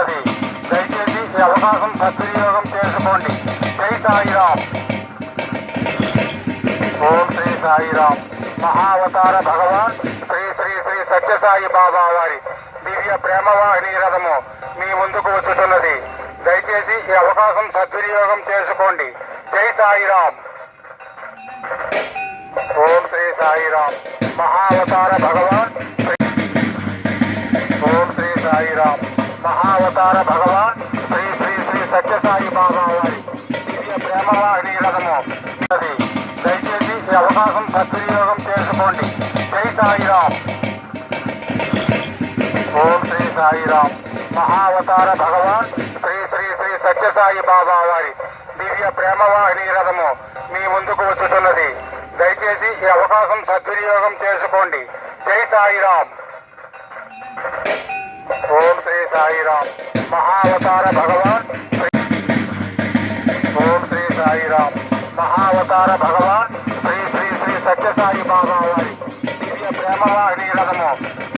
అది దయచేసి ఈ అవకాశం సద్వినియోగం చేసుకోండి. జై సాయిరామ్. ఓం శ్రీ సాయిరామ్. మహావతార భగవాన్ శ్రీ శ్రీ శ్రీ సత్యసాయి బాబా వారి దివ్య ప్రేమవాహిని రథము మీ ముందుకు వచ్చుతున్నది. దయచేసి ఈ అవకాశం సద్వినియోగం చేసుకోండి. జై సాయిరామ్. ఓం శ్రీ సాయిరామ్. మహావతార భగవాన్ ఓం శ్రీ సాయిరామ్. మహావతార భగవాన్ శ్రీ శ్రీ శ్రీ సత్యసాయి బాబా వారి దివ్య ప్రేమవాహిని రథము. అది దయచేసి ఈ అవకాశం సద్వినియోగం చేసుకోండి. జై సాయిరామ్. ఓం శ్రీ సాయిరామ్. మహావతార భగవాన్ శ్రీ శ్రీ శ్రీ సత్యసాయి బాబా వారి దివ్య ప్రేమవాహిని రథము మీ ముందుకు వచ్చుతున్నది. దయచేసి ఈ అవకాశం సద్వినియోగం చేసుకోండి. జై సాయిరామ్. ఓ శ్రీ సాయిరామ్ మహావతార భగవాన్ శ్రీ ఓం శ్రీ సాయిరామ్ మహావతార భగవాన్ శ్రీ శ్రీ శ్రీ సత్యసాయి బాబా వారి దివ్య ప్రేమవాహిని రథము